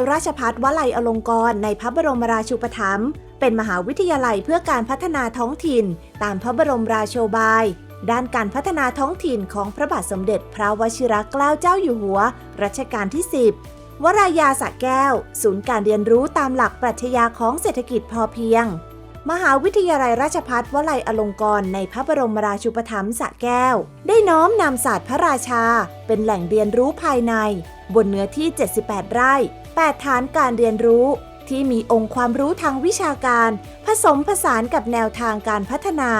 ยราชภัฏวลัยอลงกรณ์ในพระบรมราชูปถัมภ์เป็นมหาวิทยาลัยเพื่อการพัฒนาท้องถิ่น ตามพระบรมราโชบาย ด้านการพัฒนาท้องถิ่นของพระบาทสมเด็จพระวชิรเกล้าเจ้าอยู่หัว รัชกาลที่ 10 วรายาสะแก้ว ศูนย์การเรียนรู้ตามหลักปรัชญาของเศรษฐกิจพอเพียง มหาวิทยาลัยราชภัฏวลัยอลงกรณ์ในพระบรมราชูปถัมภ์สะแก้ว ได้น้อมนำศาสตร์พระราชา เป็นแหล่งเรียนรู้ภายใน บนเนื้อที่ 78 ไร่ 8 ฐานการเรียนรู้ ที่มีองค์ความรู้ทางวิชาการ ผสมผสานกับแนวทางการพัฒนา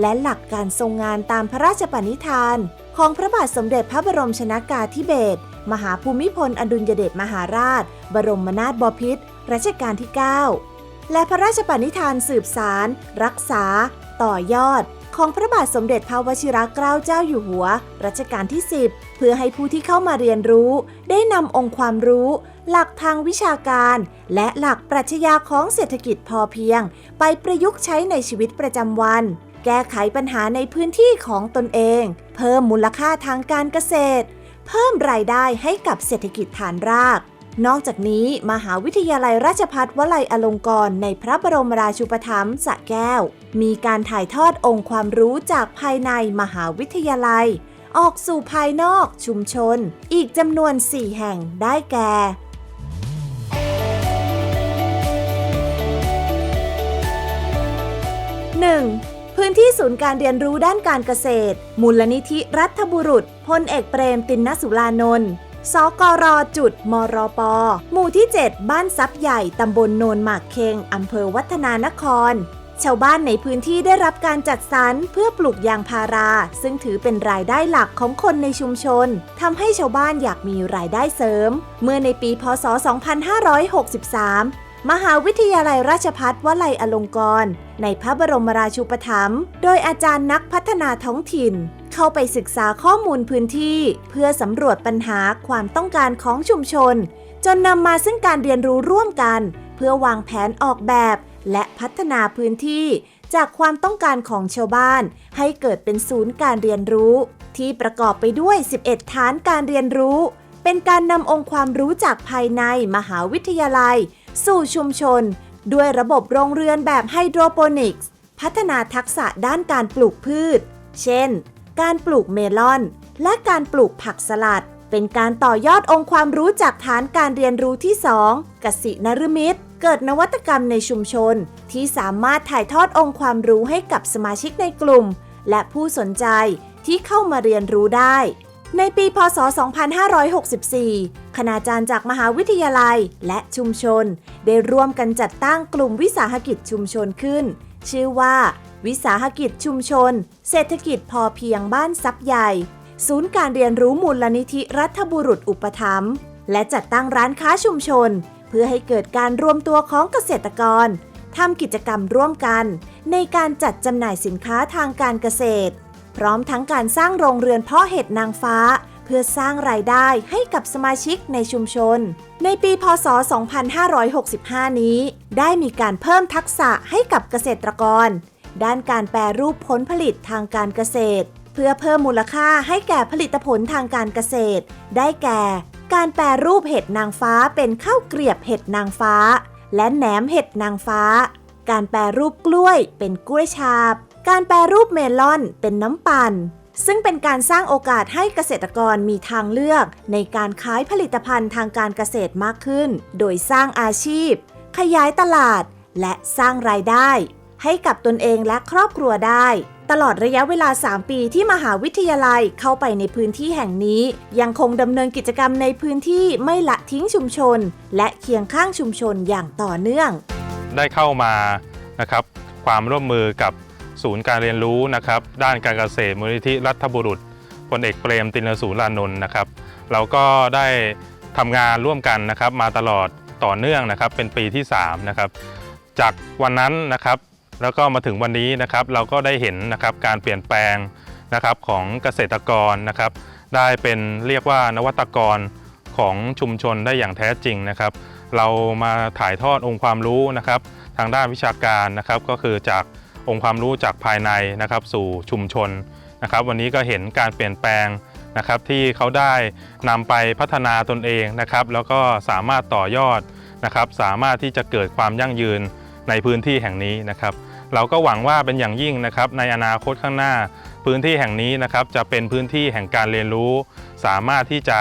และหลักการทรงงานตามพระราชปณิธาน ของพระบาทสมเด็จพระบรมชนากาธิเบศรมหาภูมิพลอดุลยเดชมหาราช บรมนาถบพิตรรัชกาลที่ 9 และพระราชปณิธานสืบสาร รักษา ต่อยอด ของพระบาทสมเด็จพระวชิรเกล้าเจ้าอยู่หัว รัชกาลที่ 10 เพื่อให้ผู้ที่เข้ามาเรียนรู้ ได้นำองค์ความรู้ หลักทางวิชาการ และหลักปรัชญาของเศรษฐกิจพอเพียง ไปประยุกต์ใช้ในชีวิตประจำวัน แก้ไขปัญหาในพื้นที่ของตนเอง เพิ่มมูลค่าทางการเกษตร เพิ่มรายได้ให้กับเศรษฐกิจฐานราก นอกจากนี้ มหาวิทยาลัยราชภัฏวลัยอลงกรณ์ในพระบรมราชูปถัมภ์สะแก้ว มีการถ่ายทอดองค์ความรู้จากภายในมหาวิทยาลัยออกสู่ภายนอกชุมชน อีกจำนวน 4 แห่งได้แก่ 1. พื้นที่ศูนย์การเรียนรู้ด้านการเกษตร มูลนิธิรัฐบุรุษพลเอกเปรมตินนสุรานนท์สกรจุด มรป หมู่ที่ 7 บ้านซับใหญ่ ตำบลโนนหมากเคงอำเภอวัฒนานคร ชาวบ้านในพื้นที่ได้รับการจัดสรรเพื่อปลูกยางพารา ซึ่งถือเป็นรายได้หลักของคนในชุมชน ทำให้ชาวบ้านอยากมีรายได้เสริม เมื่อในปี พศ 2563 มหาวิทยาลัยราชภัฏวลัยอลงกรณ์ในพระบรมราชูปถัมภ์โดยอาจารย์นักพัฒนาท้องถิ่น เข้าไปศึกษาข้อมูลพื้นที่ เพื่อสำรวจปัญหาความต้องการของชุมชน จนนำมาซึ่งการเรียนรู้ร่วมกัน เพื่อวางแผนออกแบบ และพัฒนาพื้นที่ จากความต้องการของชาวบ้าน ให้เกิดเป็นศูนย์การเรียนรู้ ที่ประกอบไปด้วย 11 ฐานการเรียนรู้ เป็นการนำองค์ความรู้จากภายในมหาวิทยาลัย สู่ชุมชน ด้วยระบบโรงเรือนแบบไฮโดรโปนิกส์ พัฒนาทักษะด้านการปลูกพืช เช่น การปลูกเมลอน และการปลูกผักสลัด เป็นการต่อยอดองค์ความรู้จากฐานการเรียนรู้ที่ 2กสินรมิตรเกิดนวัตกรรมในชุมชน ที่สามารถถ่ายทอดองค์ความรู้ให้กับสมาชิกในกลุ่ม และผู้สนใจที่เข้ามาเรียนรู้ได้ ในปีพศ 2564 คณาจารย์จากมหาวิทยาลัยและชุมชน ได้ร่วมกันจัดตั้งกลุ่มวิสาหกิจชุมชนขึ้น ชื่อว่า วิสาหกิจชุมชน เศรษฐกิจพอเพียงบ้านซับใหญ่ ศูนย์การเรียนรู้มูลนิธิรัฐบุรุษอุปถัมภ์และจัดตั้งร้านค้าชุมชน เพื่อให้เกิดการรวมตัวของเกษตรกรทำกิจกรรมร่วมกัน ในการจัดจำหน่ายสินค้าทางการเกษตร พร้อมทั้งการสร้างโรงเรือนเพาะเห็ดนางฟ้า เพื่อสร้างรายได้ให้กับสมาชิกในชุมชน ในปีพศ 2565 นี้ ได้มีการเพิ่มทักษะให้กับเกษตรกร ด้านการแปรรูปผลผลิตทางการเกษตร เพื่อเพิ่มมูลค่าให้แก่ผลิตผลทางการเกษตร ได้แก่ การแปรรูปเห็ดนางฟ้าเป็นข้าวเกรียบเห็ดนางฟ้า และแหนมเห็ดนางฟ้า การแปรรูปกล้วยเป็นกล้วยฉาบ การแปรรูปเมลอนเป็นน้ำปั่น ซึ่งเป็นการสร้างโอกาสให้เกษตรกรมีทางเลือก ในการขายผลิตภัณฑ์ทางการเกษตรมากขึ้น โดยสร้างอาชีพ ขยายตลาด และสร้างรายได้ ให้กับตนเองและครอบครัวได้ตลอดระยะเวลา 3 ปีที่มหาวิทยาลัยเข้าไปในพื้นที่แห่งนี้ ยังคงดำเนินกิจกรรมในพื้นที่ไม่ละทิ้งชุมชน และเคียงข้างชุมชนอย่างต่อเนื่อง ได้เข้ามานะครับความร่วมมือกับ ศูนย์การเรียนรู้นะครับด้านการเกษตรมูลนิธิรัฐบุรุษพลเอกเปรมตินสูรลานนท์นะครับ เราก็ได้ทำงานร่วมกันนะครับ มาตลอดต่อเนื่องนะครับ เป็นปีที่3นะครับจากวันนั้นนะครับแล้วก็มาถึงวันนี้นะครับ เราก็ได้เห็นนะครับการเปลี่ยนแปลงนะครับของเกษตรกรนะครับ ได้เป็นเรียกว่านวัตกรของชุมชนได้อย่างแท้จริงนะครับ เรามาถ่ายทอดองค์ความรู้นะครับ ทางด้านวิชาการนะครับ ก็คือจาก องค์ความรู้จากภายในนะครับสู่ชุมชนนะครับ วันนี้ก็เห็นการเปลี่ยนแปลงนะครับที่เขาได้นำไปพัฒนาตนเองนะครับ แล้วก็สามารถต่อยอดนะครับ สามารถที่จะเกิดความยั่งยืนในพื้นที่แห่งนี้นะครับ เราก็หวังว่าเป็นอย่างยิ่งนะครับ ในอนาคตข้างหน้าพื้นที่แห่งนี้นะครับ จะเป็นพื้นที่แห่งการเรียนรู้ สามารถที่จะ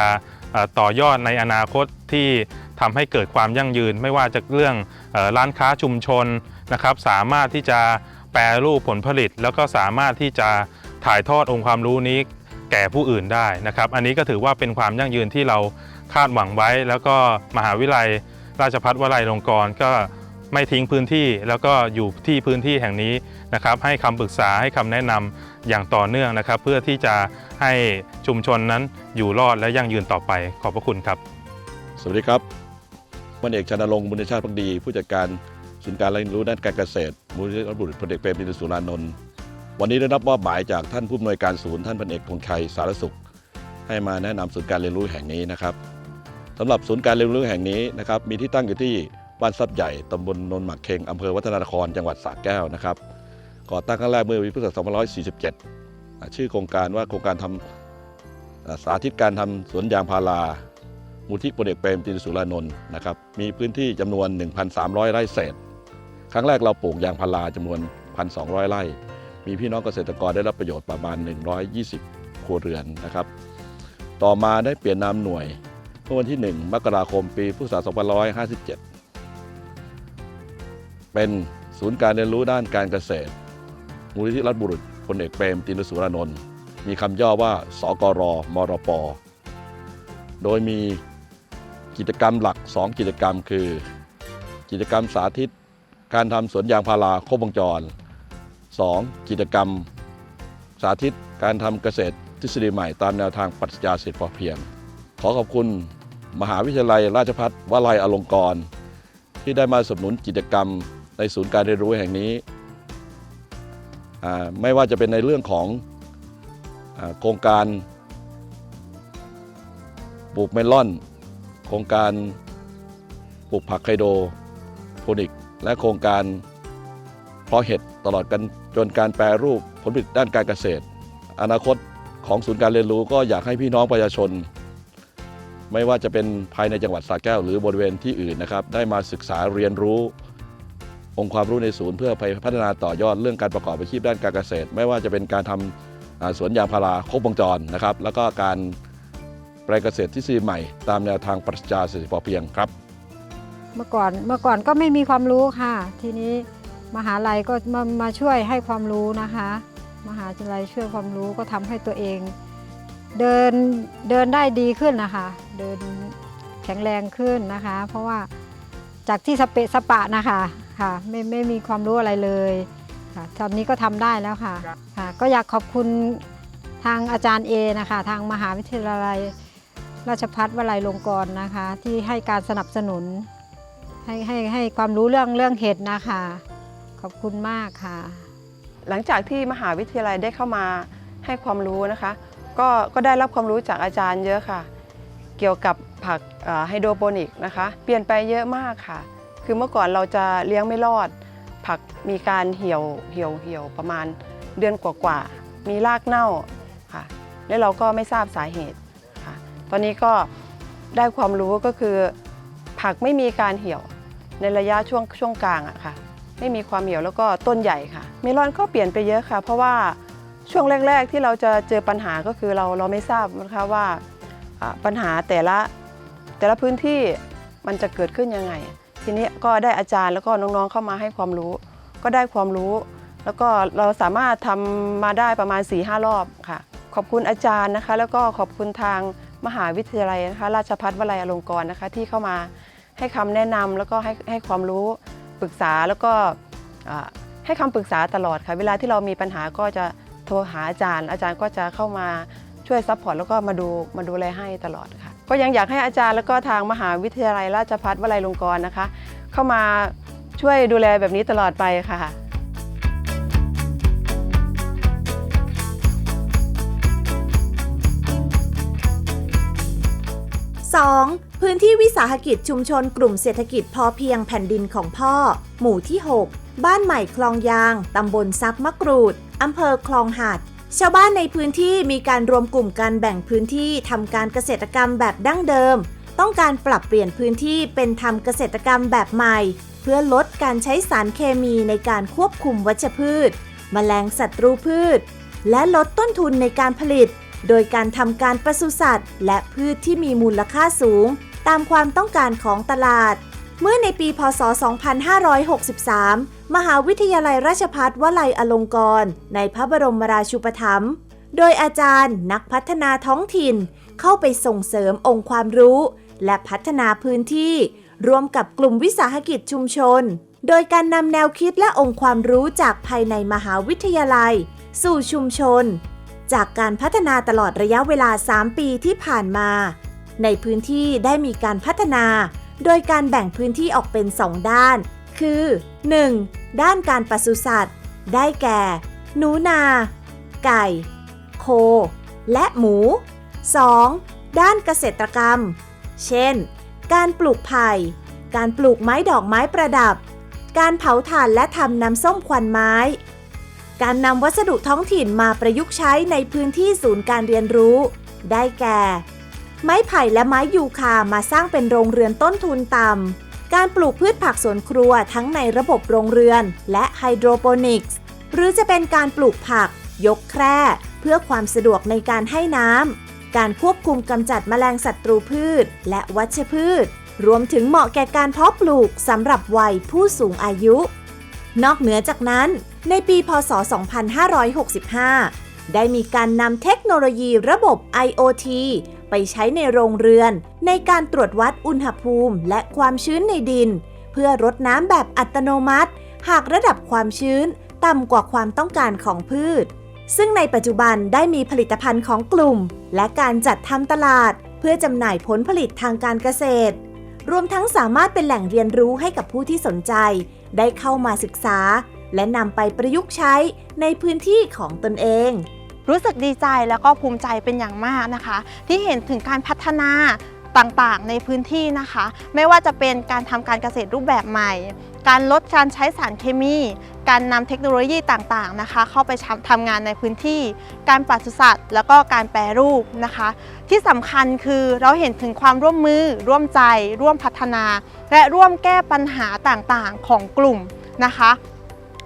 ต่อยอดในอนาคตที่ทำให้เกิดความยั่งยืน ไม่ว่าจะเรื่องร้านค้าชุมชนนะครับ สามารถที่จะ ปรรูปผลผลิต แล้วก็สามารถที่จะถ่ายทอดองค์ความรู้นี้แก่ผู้อื่นได้นะครับ อันนี้ก็ถือว่าเป็นความยั่งยืนที่เราคาดหวังไว้ แล้วก็มหาวิทยาลัย ราชภัฏวลัยลงกรณ์ก็ไม่ทิ้งพื้นที่แล้วก็อยู่ที่พื้นที่แห่งนี้นะครับ ให้คำปรึกษาให้คำแนะนำอย่างต่อเนื่องนะครับ เพื่อที่จะให้ชุมชนนั้นอยู่รอดและยั่งยืนต่อไปขอบพระคุณครับ สวัสดีครับพลเอกชนรงค์บุญชาติพักดี ผู้จัดการ ศูนย์การเรียนรู้ด้านการเกษตร มูลนิธิรัฐบุรุษพลเอกเปรมตินสุรานนท์วันนี้ได้รับมอบหมายจากท่านผู้อำนวยการศูนย์ท่านพลเอกพงชัยสารสุข ให้มาแนะนำศูนย์การเรียนรู้แห่งนี้นะครับสำหรับศูนย์การเรียนรู้แห่งนี้นะครับมีที่ตั้งอยู่ที่บ้านซับใหญ่ตำบลนนหมักเคงอำเภอวัฒนานครจังหวัดสระแก้วนะครับก่อตั้งครั้งแรกเมื่อปีพุทธศักราช2547อ่าชื่อโครงการว่าโครงการทำอ่าสาธิตการทำสวนยางพารามูลที่พลเอกเปรมตินสุรานนท์นะครับมีพื้นที่จำนวน 1,300 ไร่เศษ ครั้งแรกเราปลูกยางพาราจำนวน 1,200 ไร่ มีพี่น้องเกษตรกรได้รับประโยชน์ประมาณ 120 ครัวเรือนนะครับ ต่อมาได้เปลี่ยนนามหน่วยเมื่อวันที่ 1 มกราคมปีพุทธศักราช2557 เป็นศูนย์การเรียนรู้ด้านการเกษตร มูลนิธิรัฐบุรุษพลเอกเปรมตินสุรานนท์มีคำย่อว่า สกรมรป โดยมีกิจกรรมหลัก 2 กิจกรรมคือ กิจกรรมสาธิต การทำสวนยางพาราครบวงจร 2. กิจกรรม สาธิตการทำเกษตรทฤษฎีใหม่ตามแนวทางปรัชญาเศรษฐพอเพียง ขอขอบคุณมหาวิทยาลัยราชภัฏวลัยอลงกรณ์ที่ได้มาสนับสนุนกิจกรรมในศูนย์การเรียนรู้แห่งนี้ ไม่ว่าจะเป็นในเรื่องของอโครงการปลูกเมลอน โครงการปลูกผักไคโดโพนิก และโครงการเพาะเห็ดตลอดกันจนการแปรรูปผลผลิตด้านการเกษตร อนาคตของศูนย์การเรียนรู้ก็อยากให้พี่น้องประชาชน ไม่ว่าจะเป็นภายในจังหวัดสระแก้ว หรือบริเวณที่อื่นนะครับ ได้มาศึกษาเรียนรู้ องค์ความรู้ในศูนย์เพื่อไปพัฒนาต่อยอดเรื่องการประกอบอาชีพด้านการเกษตร ไม่ว่าจะเป็นการทำอ่าสวนยางพาราครบวงจรนะครับ แล้วก็การแปลงเกษตรที่ซีใหม่ ตามแนวทางปรัชญาเศรษฐกิจพอเพียงครับ เมื่อก่อนเมื่อก่อนก็ไม่มีความรู้ค่ะ ทีนี้มหาลัยก็มามาช่วยให้ความรู้นะคะ มหาวิทยาลัยช่วยความรู้ก็ทำให้ตัวเอง เดินเดินได้ดีขึ้นนะคะ เดินแข็งแรงขึ้นนะคะ เพราะว่าจากที่สเปะสปะนะคะค่ะไม่ไม่มีความรู้อะไรเลยค่ะตอนนี้ก็ทำได้แล้วค่ะค่ะ ก็อยากขอบคุณทางอาจารย์เอนะคะ ทางมหาวิทยาลัยราชพัฒวลัยลงกรณ์นะคะ ที่ให้การสนับสนุน ให้ให้ให้ความรู้เรื่องเรื่องเห็ดนะคะ ขอบคุณมากค่ะ หลังจากที่มหาวิทยาลัยได้เข้ามาให้ความรู้นะคะ ก็ก็ได้รับความรู้จากอาจารย์เยอะค่ะ เกี่ยวกับผักไฮโดรโปนิกนะคะ เปลี่ยนไปเยอะมากค่ะ คือเมื่อก่อนเราจะเลี้ยงไม่รอด ผักมีการเหี่ยวเหี่ยวเหี่ยวประมาณเดือนกว่าๆมีรากเน่าค่ะ และเราก็ไม่ทราบสาเหตุค่ะ ตอนนี้ก็ได้ความรู้ก็คือผักไม่มีการเหี่ยว ในระยะช่วงช่วงกลางอะค่ะ ไม่มีความเหี่ยวแล้วก็ต้นใหญ่ค่ะ เมลอนก็เปลี่ยนไปเยอะค่ะ เพราะว่าช่วงแรก ๆ ที่เราจะเจอปัญหาก็คือเราเราไม่ทราบนะคะว่าปัญหาแต่ละแต่ละพื้นที่มันจะเกิดขึ้นยังไง ทีนี้ก็ได้อาจารย์แล้วก็น้องๆเข้ามาให้ความรู้ ก็ได้ความรู้ แล้วก็เราสามารถทำมาได้ประมาณ4ีหรอบค่ะ ขอบคุณอาจารย์นะคะ แล้วก็ขอบคุณทางมหาวิทยาลัยนะคะ ราชภัฏวลัยอลงกรณ์นะคะ ที่เข้ามา ให้คำแนะนำแล้วก็ให้ให้ความรู้ปรึกษาแล้วก็ให้คำปรึกษาตลอดค่ะ เวลาที่เรามีปัญหาก็จะโทรหาอาจารย์ อาจารย์ก็จะเข้ามาช่วยซัพพอร์ตแล้วก็มาดูมาดูแลให้ตลอดค่ะ ก็ยังอยากให้อาจารย์แล้วก็ทางมหาวิทยาลัยราชภัฏวลัยลงกรณ์นะคะ เข้ามาช่วยดูแลแบบนี้ตลอดไปค่ะ 2. พื้นที่วิสาหกิจชุมชนกลุ่มเศรษฐกิจพอเพียงแผ่นดินของพ่อ หมู่ที่ 6 บ้านใหม่คลองยาง ตำบลซับมะกรูด อำเภอคลองหาด ชาวบ้านในพื้นที่มีการรวมกลุ่มกันแบ่งพื้นที่ทำการเกษตรกรรมแบบดั้งเดิม ต้องการปรับเปลี่ยนพื้นที่เป็นทำเกษตรกรรมแบบใหม่ เพื่อลดการใช้สารเคมีในการควบคุมวัชพืช แมลงศัตรูพืช และลดต้นทุนในการผลิต โดยการทำการปศุสัตว์ และพืชที่มีมูลค่าสูง ตามความต้องการของตลาด เมื่อในปีพศ 2563 มหาวิทยาลัยราชภัฏวลัยอลงกรณ์ในพระบรมราชูปถัมภ์โดยอาจารย์นักพัฒนาท้องถิ่น เข้าไปส่งเสริมองค์ความรู้ และพัฒนาพื้นที่ ร่วมกับกลุ่มวิสาหกิจชุมชน โดยการนำแนวคิดและองค์ความรู้จากภายในมหาวิทยาลัย สู่ชุมชน จากการพัฒนาตลอดระยะเวลา 3 ปีที่ผ่านมา ในพื้นที่ได้มีการพัฒนา โดยการแบ่งพื้นที่ออกเป็น 2 ด้าน คือ 1. ด้านการปศุสัตว์ ได้แก่ หนูนา ไก่ โค และหมู 2. ด้านเกษตรกรรม เช่น การปลูกไผ่ การปลูกไม้ดอกไม้ประดับ การเผาถ่านและทำน้ำส้มควันไม้ การนำวัสดุท้องถิ่นมาประยุกต์ใช้ในพื้นที่ศูนย์การเรียนรู้ ได้แก่ ไม้ไผ่และไม้ยูคามาสร้างเป็นโรงเรือนต้นทุนต่ำ การปลูกพืชผักสวนครัวทั้งในระบบโรงเรือน และไฮโดรโปนิกส์ หรือจะเป็นการปลูกผัก ยกแคร่ เพื่อความสะดวกในการให้น้ำ การควบคุมกำจัดแมลงศัตรูพืช และวัชพืช รวมถึงเหมาะแก่การเพาะปลูกสำหรับวัยผู้สูงอายุ นอกเหนือจากนั้นในปีพศ 2565 ได้มีการนำเทคโนโลยีระบบ IoT ไปใช้ในโรงเรือน ในการตรวจวัดอุณหภูมิและความชื้นในดิน เพื่อรดน้ำแบบอัตโนมัติ หากระดับความชื้นต่ำกว่าความต้องการของพืช ซึ่งในปัจจุบันได้มีผลิตภัณฑ์ของกลุ่ม และการจัดทำตลาด เพื่อจำหน่ายผลผลิตทางการเกษตร รวมทั้งสามารถเป็นแหล่งเรียนรู้ให้กับผู้ที่สนใจ ได้เข้ามาศึกษา และนำไปประยุกต์ใช้ในพื้นที่ของตนเอง รู้สึกดีใจแล้วก็ภูมิใจเป็นอย่างมากนะคะ ที่เห็นถึงการพัฒนาต่างๆ ในพื้นที่นะคะ ไม่ว่าจะเป็นการทำการเกษตรรูปแบบใหม่ การลดการใช้สารเคมี การนำเทคโนโลยีต่างๆนะคะ เข้าไปทำงานในพื้นที่ การปศุสัตว์ แล้วก็การแปรรูปนะคะ ที่สำคัญคือเราเห็นถึงความร่วมมือ ร่วมใจ ร่วมพัฒนา และร่วมแก้ปัญหาต่างๆ ของกลุ่มนะคะ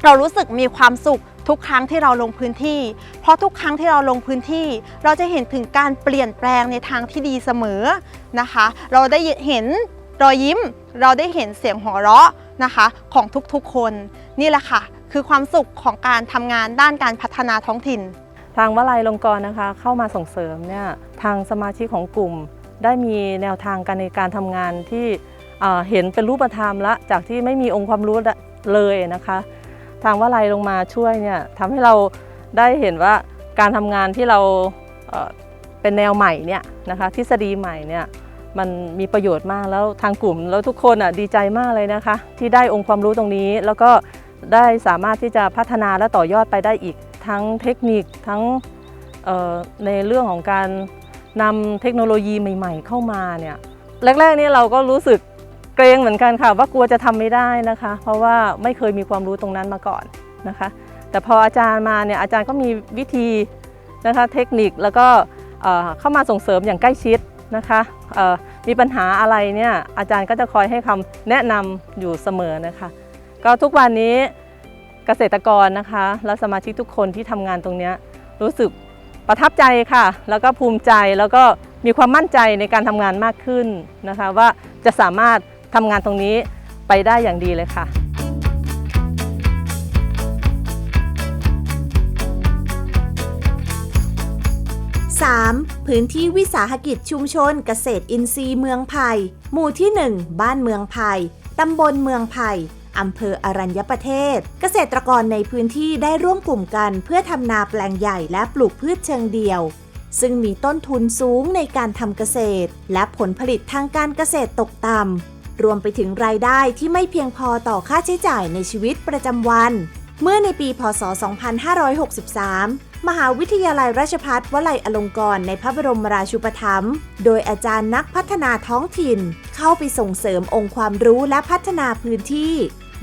เรารู้สึกมีความสุข ทุกครั้งที่เราลงพื้นที่ เพราะทุกครั้งที่เราลงพื้นที่ เราจะเห็นถึงการเปลี่ยนแปลงในทางที่ดีเสมอนะคะ เราได้เห็นรอยยิ้ม เราได้เห็นเสียงหัวเราะนะคะของทุกๆคนนี่แหละค่ะ คือความสุขของการทำงานด้านการพัฒนาท้องถิ่น ทางวลัยลงกรณ์นะคะเข้ามาส่งเสริมเนี่ยทางสมาชิกของกลุ่ม ได้มีแนวทางการในการทำงานที่เอ่อเห็นเป็นรูปธรรมละจากที่ไม่มีองค์ความรู้เลยนะคะ ทางวลัยลงมาช่วยเนี่ยทำให้เราได้เห็นว่าการทำงานที่เราเเป็นแนวใหม่เนี่ยนะคะทฤษฎีใหม่เนี่ยมันมีประโยชน์มากแล้วทางกลุ่มแล้วทุกคนอะดีใจมากเลยนะคะ ที่ได้องค์ความรู้ตรงนี้ แล้วก็ได้สามารถที่จะพัฒนาและต่อยอดไปได้อีกทั้งเทคนิคทั้งในเรื่องของการนำเทคโนโลยีใหม่ ๆ เข้ามาเนี่ยแรกๆนี่เราก็รู้สึก กรงเหมือนกันค่ะว่ากลัวจะทำไม่ได้นะคะ เพราะว่าไม่เคยมีความรู้ตรงนั้นมาก่อนนะคะ แต่พออาจารย์มาเนี่ยอาจารย์ก็มีวิธีนะคะเทคนิคแล้วก็เข้ามาส่งเสริมอย่างใกล้ชิดนะคะมีปัญหาอะไรเนี่ยอาจารย์ก็จะคอยให้คำแนะนำอยู่เสมอนะคะ ก็ทุกวันนี้เกษตรกรนะคะ และสมาชิกทุกคนที่ทำงานตรงนี้รู้สึกประทับใจค่ะ แล้วก็ภูมิใจแล้วก็มีความมั่นใจในการทำงานมากขึ้นนะคะ ว่าจะสามารถ ทำงานตรงนี้ไปได้อย่างดีเลยค่ะ 3. พื้นที่วิสาหกิจชุมชนเกษตรอินทรีย์เมืองไผ่หมู่ที่ 1 บ้านเมืองไผ่ตำบลเมืองไผ่อำเภออรัญญประเทศ เกษตรกรในพื้นที่ได้ร่วมกลุ่มกัน เพื่อทำนาแปลงใหญ่และปลูกพืชเชิงเดี่ยว ซึ่งมีต้นทุนสูงในการทำเกษตร และผลผลิตทางการเกษตรตกต่ำ รวมไปถึงรายได้ที่ไม่เพียงพอต่อค่าใช้จ่ายในชีวิตประจำวัน เมื่อในปี พศ 2563 มหาวิทยาลัยราชภัฏวลัยอลงกรณ์ในพระบรมราชูปถัมภ์โดยอาจารย์นักพัฒนาท้องถิ่น เข้าไปส่งเสริมองค์ความรู้และพัฒนาพื้นที่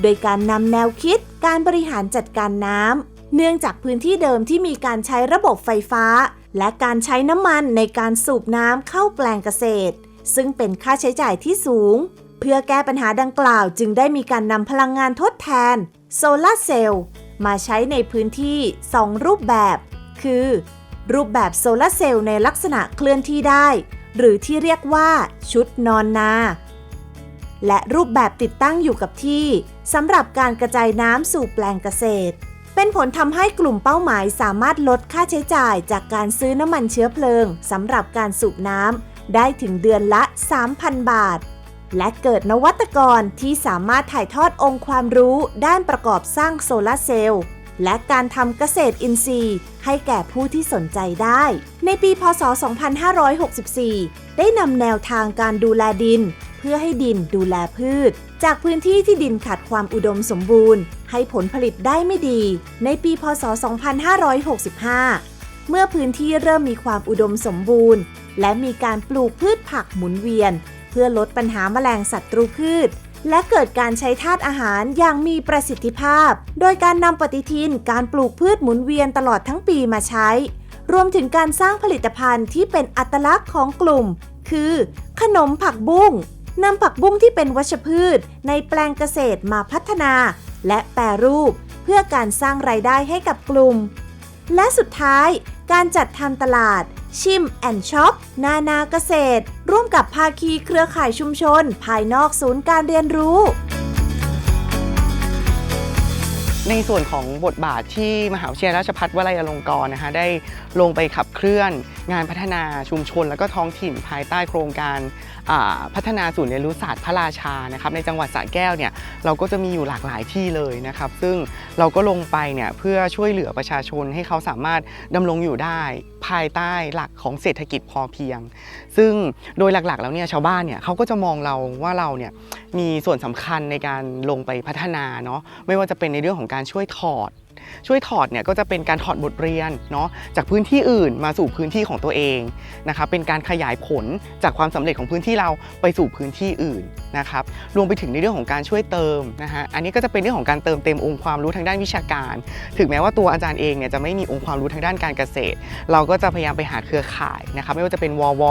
โดยการนำแนวคิดการบริหารจัดการน้ำเนื่องจากพื้นที่เดิมที่มีการใช้ระบบไฟฟ้า และการใช้น้ำมันในการสูบน้ำเข้าแปลงเกษตรซึ่งเป็นค่าใช้จ่ายที่สูง เพื่อแก้ปัญหาดังกล่าวจึงได้มีการนำพลังงานทดแทนโซลาร์เซลล์มาใช้ในพื้นที่ 2 รูปแบบ คือ รูปแบบโซลาร์เซลล์ในลักษณะเคลื่อนที่ได้ หรือที่เรียกว่าชุดนอนนา และรูปแบบติดตั้งอยู่กับที่สำหรับการกระจายน้ำสู่แปลงเกษตร เป็นผลทำให้กลุ่มเป้าหมายสามารถลดค่าใช้จ่ายจากการซื้อน้ำมันเชื้อเพลิงสำหรับการสูบน้ำได้ถึงเดือนละ 3,000 บาท และเกิดนวัตกรที่สามารถถ่ายทอดองค์ความรู้ด้านประกอบสร้างโซลาร์เซลล์และการทำเกษตรอินทรีย์ ให้แก่ผู้ที่สนใจได้ ในปี พศ 2564 ได้นำแนวทางการดูแลดิน เพื่อให้ดินดูแลพืช จากพื้นที่ที่ดินขาดความอุดมสมบูรณ์ ให้ผลผลิตได้ไม่ดี ในปี พศ 2565 เมื่อพื้นที่เริ่มมีความอุดมสมบูรณ์ และมีการปลูกพืชผักหมุนเวียน พื่อลดปัญหาแมลงศัตรูพืช และเกิดการใช้ธาตุอาหารอย่างมีประสิทธิภาพ โดยการนำปฏิทินการปลูกพืชหมุนเวียนตลอดทั้งปีมาใช้ รวมถึงการสร้างผลิตภัณฑ์ที่เป็นอัตลักษณ์ของกลุ่ม คือ ขนมผักบุ้งนำผักบุ้งที่เป็นวัชพืช ในแปลงเกษตรมาพัฒนา และแปรรูป เพื่อการสร้างรายได้ให้กับกลุ่ม และสุดท้าย การจัดทำตลาด ชิมแอนช็อปนานาเกษตร ร่วมกับภาคีเครือข่ายชุมชน ภายนอกศูนย์การเรียนรู้ในส่วนของบทบาทที่มหาวิทยาลัยราชภัฏวลัยอลงกรณ์นะคะได้ลงไปขับเคลื่อนงานพัฒนาชุมชน และก็ท้องถิ่นภายใต้โครงการ พัฒนาศูนย์เรียนรู้ศาสตร์พระราชานะครับในจังหวัดสระแก้วเนี่ยเราก็จะมีอยู่หลากหลายที่เลยนะครับซึ่งเราก็ลงไปเนี่ยเพื่อช่วยเหลือประชาชนให้เขาสามารถดำรงอยู่ได้ภายใต้หลักของเศรษฐกิจพอเพียง ซึ่งโดยหลักๆ แล้วเนี่ยชาวบ้านเนี่ยเขาก็จะมองเราว่าเราเนี่ยมีส่วนสำคัญในการลงไปพัฒนาเนาะไม่ว่าจะเป็นในเรื่องของการช่วยถอด ช่วยถอดเนี่ยก็จะเป็นการถอดบทเรียนเนาะจากพื้นที่อื่นมาสู่พื้นที่ของตัวเองนะคะเป็นการขยายผลจากความสำเร็จของพื้นที่เราไปสู่พื้นที่อื่นนะครับรวมไปถึงในเรื่องของการช่วยเติมนะฮะอันนี้ก็จะเป็นเรื่องของการเติมเต็มองค์ความรู้ทางด้านวิชาการ ถึงแม้ว่าตัวอาจารย์เองเนี่ยจะไม่มีองค์ความรู้ทางด้านการเกษตร เราก็จะพยายามไปหาเครือข่ายนะครับไม่ว่าจะเป็นวว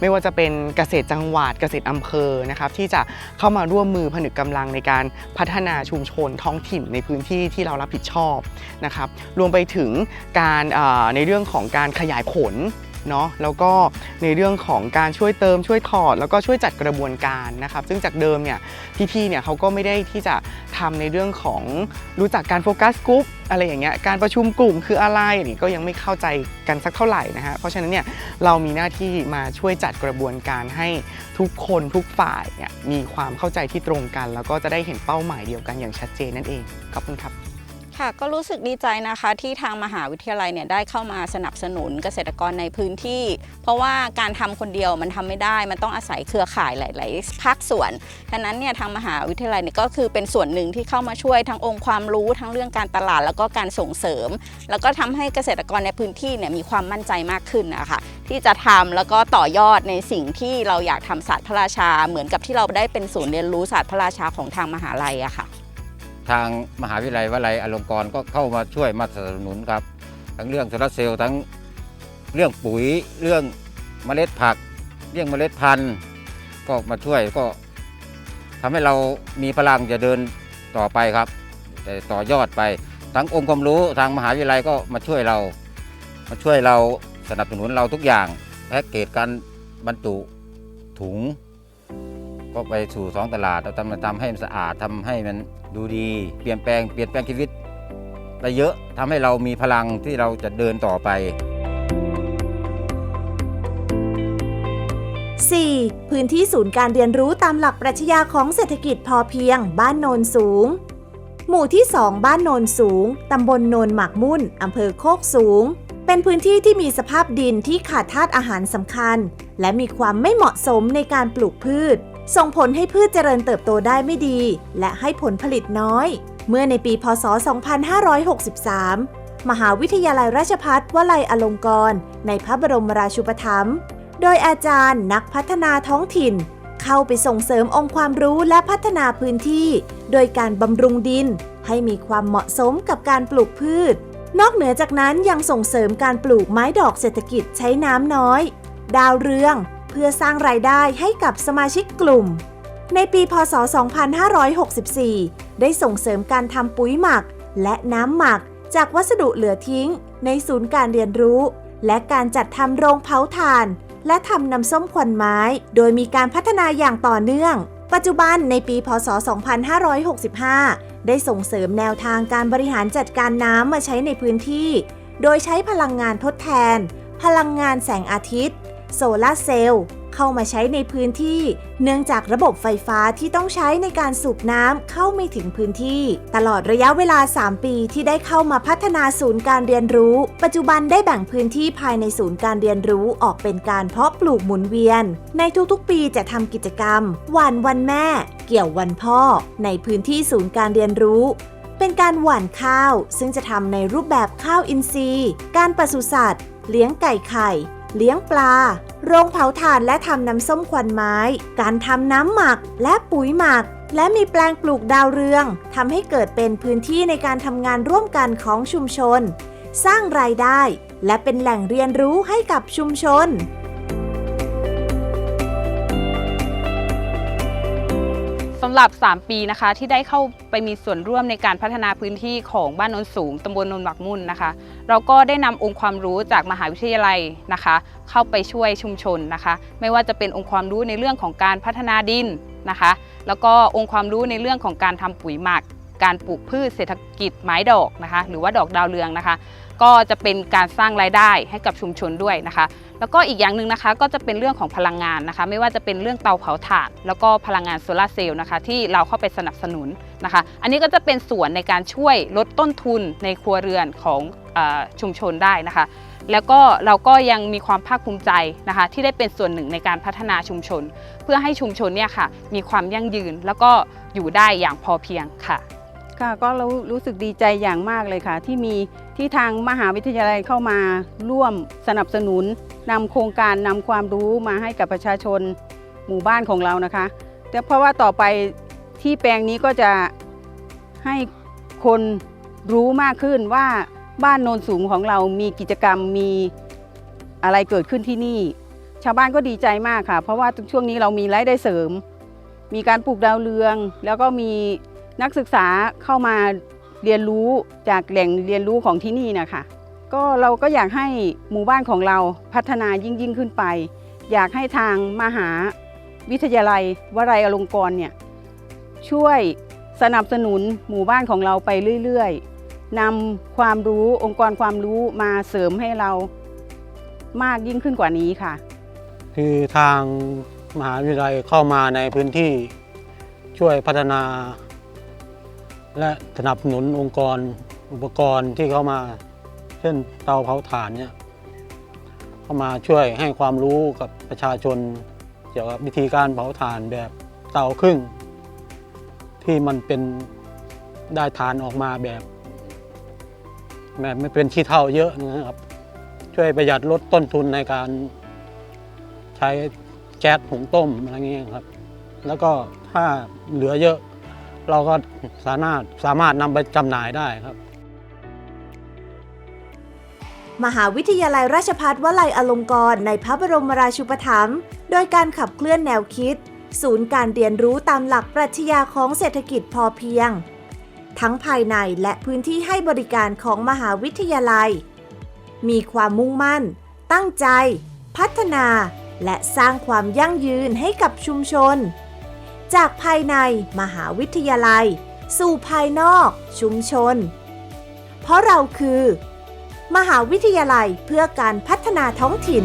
ไม่ว่าจะเป็นเกษตรจังหวัดเกษตรอำเภอนะครับที่จะเข้ามาร่วมมือผนึกกำลังในการพัฒนาชุมชนท้องถิ่นในพื้นที่ที่เรารับผิดชอบนะครับรวมไปถึงการในเรื่องของการขยายผลเนาะแล้วก็ในเรื่องของการช่วยเติมช่วยถอด แล้วก็ช่วยจัดกระบวนการนะครับ ซึ่งจากเดิมเนี่ยพี่ๆเนี่ยเขาก็ไม่ได้ที่จะทำในเรื่องของรู้จักการโฟกัสกลุ่มอะไรอย่างเงี้ยการประชุมกลุ่มคืออะไรนี่ก็ยังไม่เข้าใจกันสักเท่าไหร่นะฮะเพราะฉะนั้นเนี่ยเรามีหน้าที่มาช่วยจัดกระบวนการให้ทุกคนทุกฝ่ายเนี่ยมีความเข้าใจที่ตรงกัน แล้วก็จะได้เห็นเป้าหมายเดียวกันอย่างชัดเจนนั่นเองขอบคุณครับ ค่ะก็รู้สึกดีใจนะคะที่ทางมหาวิทยาลัยเนี่ยได้เข้ามาสนับสนุนเกษตรกรในพื้นที่ เพราะว่าการทำคนเดียวมันทำไม่ได้ มันต้องอาศัยเครือข่ายหลาย ๆ ภาคส่วนฉะนั้นเนี่ยทางมหาวิทยาลัยเนี่ยก็คือเป็นส่วนหนึ่งที่เข้ามาช่วยทั้งองค์ความรู้ทั้งเรื่องการตลาดแล้วก็การส่งเสริม แล้วก็ทำให้เกษตรกรในพื้นที่เนี่ยมีความมั่นใจมากขึ้นนะคะที่จะทำแล้วก็ต่อยอดในสิ่งที่เราอยากทำศาสตร์พระราชา เหมือนกับที่เราได้เป็นศูนย์เรียนรู้ศาสตร์พระราชาของทางมหาลัยอะค่ะ ทางมหาวิทยาลัยวลัยอลงกรณ์ก็เข้ามาช่วยมาสนับสนุนครับ ทั้งเรื่องโซลาร์เซลล์ทั้งเรื่องปุ๋ยเรื่องเมล็ดผัก เรื่องเมล็ดพันธุ์ ก็มาช่วยก็ทำให้เรามีพลังจะเดินต่อไปครับแต่ต่อยอดไป ทั้งองค์ความรู้ทางมหาวิทยาลัยก็มาช่วยเรา มาช่วยเราสนับสนุนเราทุกอย่างแพ็กเกจการบรรจุถุง ก็ไปสู่ท้องตลาดเราทำมาทำให้มันสะอาดทำให้มัน ดูดีเปลี่ยนแปลงเปลี่ยนแปลงชีวิตไปเยอะทำให้เรามีพลังที่เราจะเดินต่อไป 4. พื้นที่ศูนย์การเรียนรู้ตามหลักปรัชญาของเศรษฐกิจพอเพียง บ้านโนนสูง หมู่ที่ 2 บ้านโนนสูง ตำบลโนนหมากมุ่น อำเภอโคกสูง เป็นพื้นที่ที่มีสภาพดินที่ขาดธาตุอาหารสำคัญ และมีความไม่เหมาะสมในการปลูกพืช ส่งผลให้พืชเจริญเติบโตได้ไม่ดี และให้ผลผลิตน้อย เมื่อในปีพศ 2563 มหาวิทยาลัยราชภัฏวลัยอลงกรณ์ในพระบรมราชูปถัมภ์โดยอาจารย์นักพัฒนาท้องถิ่น เข้าไปส่งเสริมองค์ความรู้และพัฒนาพื้นที่ โดยการบำรุงดิน ให้มีความเหมาะสมกับการปลูกพืช นอกเหนือจากนั้นยังส่งเสริมการปลูกไม้ดอกเศรษฐกิจใช้น้ำน้อย ดาวเรือง พื่อสร้างรายได้ให้กับสมาชิกกลุ่ม ในปีพศ 2564 ได้ส่งเสริมการทำปุ๋ยหมัก และน้ำหมักจากวัสดุเหลือทิ้ง ในศูนย์การเรียนรู้ และการจัดทำโรงเผาถ่าน และทำน้ำส้มควันไม้ โดยมีการพัฒนาอย่างต่อเนื่อง ปัจจุบันในปีพศ 2565 ได้ส่งเสริมแนวทางการบริหารจัดการน้ำมาใช้ในพื้นที่ โดยใช้พลังงานทดแทน พลังงานแสงอาทิตย์ โซลาร์เซลล์เข้ามาใช้ในพื้นที่ เนื่องจากระบบไฟฟ้าที่ต้องใช้ในการสูบน้ำเข้าไม่ถึงพื้นที่ ตลอดระยะเวลา 3 ปีที่ได้เข้ามาพัฒนาศูนย์การเรียนรู้ ปัจจุบันได้แบ่งพื้นที่ภายในศูนย์การเรียนรู้ออกเป็นการเพาะปลูกหมุนเวียน ในทุกๆ ปีจะทำกิจกรรมว่านวันแม่ เกี่ยววันพ่อ ในพื้นที่ศูนย์การเรียนรู้เป็นการหว่านข้าว ซึ่งจะทำในรูปแบบข้าวอินทรีย์ การปศุสัตว์ เลี้ยงไก่ไข่ เลี้ยงปลา โรงเผาถ่านและทำน้ำส้มควันไม้ การทำน้ำหมักและปุ๋ยหมัก และมีแปลงปลูกดาวเรืองทำให้เกิดเป็นพื้นที่ในการทำงานร่วมกันของชุมชน สร้างรายได้ และเป็นแหล่งเรียนรู้ให้กับชุมชน หรับ 3 ปีนะคะ ที่ได้เข้าไปมีส่วนร่วมในการพัฒนาพื้นที่ของบ้านโนนสูงตำบลโนนหมักมุ่นนะคะ เราก็ได้นำองค์ความรู้จากมหาวิทยาลัยนะคะ เข้าไปช่วยชุมชนนะคะ ไม่ว่าจะเป็นองค์ความรู้ในเรื่องของการพัฒนาดินนะคะ แล้วก็องค์ความรู้ในเรื่องของการทำปุ๋ยหมัก การปลูกพืชเศรษฐกิจไม้ดอกนะคะ หรือว่าดอกดาวเรืองนะคะ ก็จะเป็นการสร้างรายได้ให้กับชุมชนด้วยนะคะ แล้วก็อีกอย่างหนึ่งนะคะก็จะเป็นเรื่องของพลังงานนะคะ ไม่ว่าจะเป็นเรื่องเตาเผาถ่าน แล้วก็พลังงานโซลาเซลล์นะคะที่เราเข้าไปสนับสนุนนะคะ อันนี้ก็จะเป็นส่วนในการช่วยลดต้นทุนในครัวเรือนของออชุมชนได้นะคะ แล้วก็เราก็ยังมีความภาคภูมิใจนะคะ ที่ได้เป็นส่วนหนึ่งในการพัฒนาชุมชน เพื่อให้ชุมชนเนี่ยค่ะมีความยั่งยืนแล้วก็อยู่ได้อย่างพอเพียงค่ะ ค่ะก็รู้รู้สึกดีใจอย่างมากเลยค่ะ ที่มีที่ทางมหาวิทยาลัยเข้ามาร่วมสนับสนุนนำโครงการนำความรู้มาให้กับประชาชนหมู่บ้านของเรานะคะ แต่เพราะว่าต่อไปที่แปลงนี้ก็จะให้คนรู้มากขึ้นว่าบ้านโนนสูงของเรามีกิจกรรมมีอะไรเกิดขึ้นที่นี่ ชาวบ้านก็ดีใจมากค่ะ เพราะว่าช่วงนี้เรามีรายได้เสริม มีการปลูกดาวเรือง แล้วก็มี นักศึกษาเข้ามาเรียนรู้จากแหล่งเรียนรู้ของที่นี่นะคะก็เราก็อยากให้หมู่บ้านของเราพัฒนายิ่งยิ่งขึ้นไป อยากให้ทางมหาวิทยาลัยวลัยอลงกรณ์เนี่ยช่วยสนับสนุนหมู่บ้านของเราไปเรื่อยๆนำความรู้องค์กรความรู้มาเสริมให้เรามากยิ่งขึ้นกว่านี้ค่ะ คือทางมหาวิทยาลัยเข้ามาในพื้นที่ช่วยพัฒนา และสนับสนุนองค์กรอุปกรณ์ที่เข้ามา เช่นเตาเผาถ่านเนี่ยเข้ามาช่วยให้ความรู้กับประชาชน เกี่ยวกับวิธีการเผาถ่านแบบเตาครึ่ง ที่มันเป็นได้ฐานออกมาแบบแบบไม่เป็นขี้เท่าเยอะนะครับ ช่วยประหยัดลดต้นทุนในการใช้แก๊สหุงต้มอะไรเงี้ยครับ แล้วก็ถ้าเหลือเยอะ เราก็สามารถสามารถนำไปจำหน่ายได้ครับ มหาวิทยาลัยราชภัฏวลัยอลงกรณ์ในพระบรมราชูปถัมภ์โดยการขับเคลื่อนแนวคิด ศูนย์การเรียนรู้ตามหลักปรัชญาของเศรษฐกิจพอเพียง ทั้งภายในและพื้นที่ให้บริการของมหาวิทยาลัย มีความมุ่งมั่น ตั้งใจ พัฒนา และสร้างความยั่งยืนให้กับชุมชน จากภายในมหาวิทยาลัย สู่ภายนอก ชุมชน เพราะเราคือ มหาวิทยาลัยเพื่อการพัฒนาท้องถิ่น